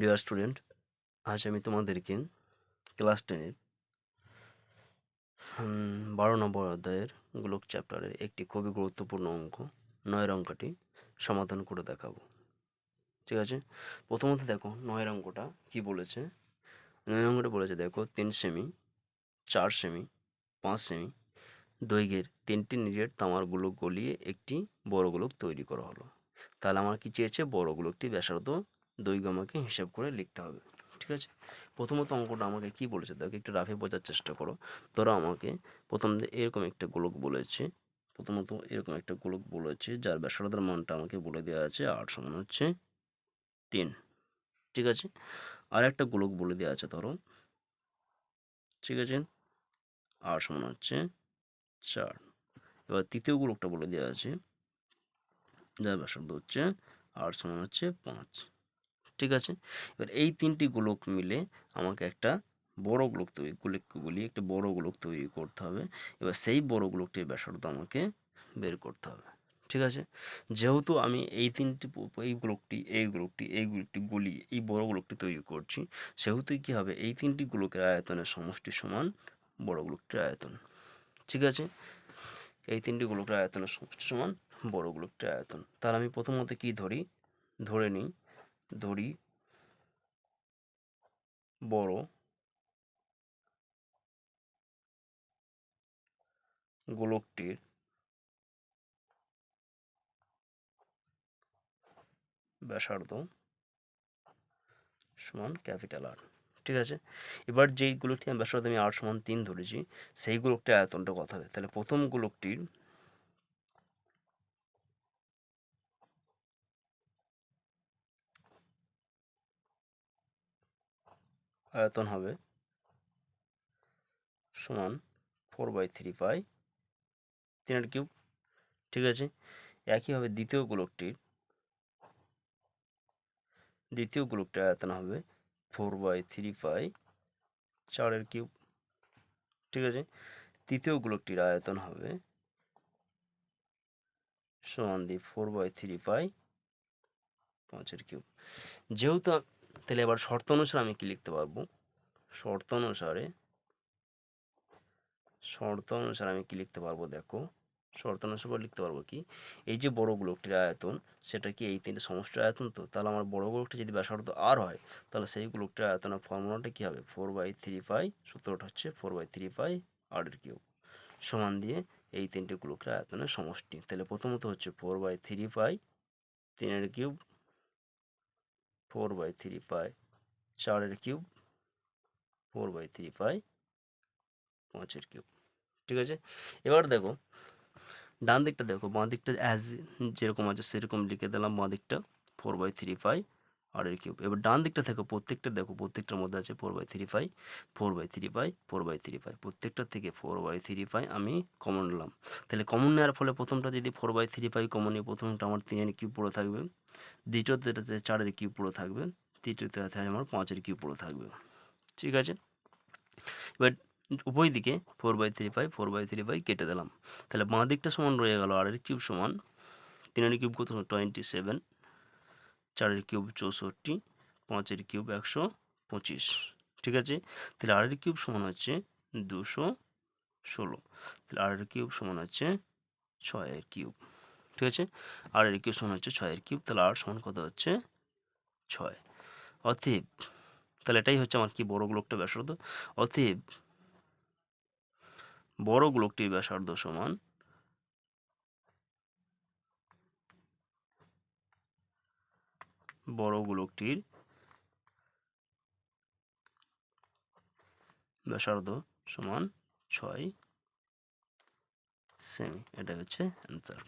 Dear student, আজ আমি তোমাদেরকে ক্লাস টেনের বারো নম্বর অধ্যায়ের গোলক চ্যাপ্টারের একটি খুবই গুরুত্বপূর্ণ অঙ্ক, নয়ের অঙ্কটি সমাধান করে দেখাবো। ঠিক আছে? প্রথমত দেখো, নয়ের অঙ্কটা কি বলেছে? নয়ের অঙ্কটা বলেছে, দেখো, তিন সেমি, চার সেমি, পাঁচ সেমি, দৈর্ঘ্যের তিনটি নিজের তামার গোলক গলিয়ে একটি বড় গোলক তৈরি করা হলো। তাহলে আমার কি চেয়েছে? বড় গোলকটি ব্যাসার্ধ দৈর্ঘ্য আমাকে হিসাব করে লিখতে হবে, ঠিক আছে? প্রথমত অঙ্কটা আমাকে কি বলেছে? দেখো, একটু রাফে বোঝার চেষ্টা করো। ধরো আমাকে প্রথম এরকম একটা গোলক বলেছে, প্রথমত এরকম একটা গোলক বলেছে, যার ব্যাসার্ধের মানটা আমাকে বলে দেওয়া আছে আট সমান হচ্ছে তিন, ঠিক আছে? আর একটা গোলক বলে দেওয়া আছে, ধরো, ঠিক আছে? আর সমান হচ্ছে চার। এবার তৃতীয় গোলকটা বলে দেওয়া আছে, যার ব্যাসার্ধ হচ্ছে আর সমান হচ্ছে পাঁচ। ঠিক আছে? এবার এই তিনটি গোলক মিলে আমাকে একটা বড় গোলক তৈরি গোলকগুলি একটা বড় গোলক তৈরি করতে হবে। এবার সেই বড় গোলকটির ব্যাসার্ধ আমাকে বের করতে হবে, ঠিক আছে? যেহেতু আমি এই তিনটি এই গোলকটি এই গোলকটি এই গোলকটি গুলি, এই বড় গোলকটি তৈরি করছি সেহেতু কী হবে? এই তিনটি গোলকের আয়তনের সমষ্টি সমান বড় গোলকটির আয়তন, ঠিক আছে? এই তিনটি গোলকের আয়তনের সমষ্টি সমান বড় গোলকটির আয়তন। তাহলে আমি প্রথমত কি ধরি? ধরে নিই ধরি, বড়, গোলকটির ব্যাসার্ধ সমান ক্যাপিটাল আর ঠিক আছে? এবার যেই গোলকটি আমি ব্যাসার্ধ আমি আর সমান তিন ধরেছি, সেই গোলকটির আয়তনটা কত হবে? তাহলে প্রথম গোলকটির আয়তন হবে সমান ফোর বাই থ্রি পাই তিনের কিউব। ঠিক আছে? একইভাবে দ্বিতীয় গোলকটির, দ্বিতীয় গ্রুপটা আয়তন হবে ফোর বাই থ্রি পাই চারের কিউব। ঠিক আছে? তৃতীয় গ্রুপটির আয়তন হবে সমান the four by three pi পাঁচের কিউব। যেহেতু তাহলে এবার শর্ত অনুসারে আমি কি লিখতে পারব? শর্ত অনুসারে শর্ত অনুসারে আমি কি লিখতে পারব দেখো? শর্ত অনুসারে লিখতে পারব কি? এই যে বড় গোলকটির আয়তন, সেটা কি এই তিনটে সমষ্টির আয়তন তো? তাহলে আমার বড় গোলকটি যদি ব্যাসার্ধ আর হয়, তাহলে সেই গোলকটির আয়তনের ফর্মুলাটা কী হবে? ফোর বাই থ্রি পাই সূত্রটা হচ্ছে ফোর বাই থ্রি পাই আরের কিউব, সমান দিয়ে এই তিনটে গোলকের আয়তনের সমষ্টি। তাহলে প্রথমত হচ্ছে ফোর বাই থ্রি পাই তিনের cube four by three pi চারের cube four by three pi পাঁচের কিউব ঠিক আছে? এবার দেখো ডান দিকটা দেখো বাঁ দিকটা অ্যাজ যেরকম আছে, সেরকম লিখে দিলাম বাঁ দিকটা ফোর বাই থ্রি ফাইভ আর এর কিউব। এবার ডান দিকটা দেখো, প্রত্যেকটা দেখো, প্রত্যেকটার মধ্যে আছে four by three five four by three five four by three five প্রত্যেকটার থেকে ফোর বাই থ্রি ফাইভ আমি কমন নিলাম। তাহলে কমন নেওয়ার ফলে প্রথমটা যদি four by three five common নিই, প্রথমটা আমার তিনের কিউব পড়ে থাকবে। দ্বিতীয়টাতে চারের কিউব পড়ে থাকবে। তৃতীয়টাতে আমার পাঁচের কিউব পড়ে থাকবে। ঠিক আছে? এবার উভয় দিকে four by three five four by three five কেটে দিলাম। তাহলে বাঁ দিকটা সমান রয়ে গেল আরের কিউব সমান। তিনের কিউব কত? টোয়েন্টি সেভেন চারের কিউব চৌষট্টি, পাঁচের কিউব একশো পঁচিশ, ঠিক আছে? তাহলে আরের কিউব সমান হচ্ছে দুশো ষোলো, তাহলে আরের কিউব সমান হচ্ছে ছয়ের কিউব, ঠিক আছে? আরের কিউব সমান হচ্ছে ছয়ের কিউব, তাহলে আর সমান কত হচ্ছে? ছয়। অতএব, তাহলে এটাই হচ্ছে আমার কি বড় গ্লোকটা ব্যাসার্ধ? অতএব, বড় গোলকটির ব্যাসার্ধ সমান বড় গোলকটির ব্যাসার্ধ সমান ছয় সেমি। এটা হচ্ছে অ্যান্সার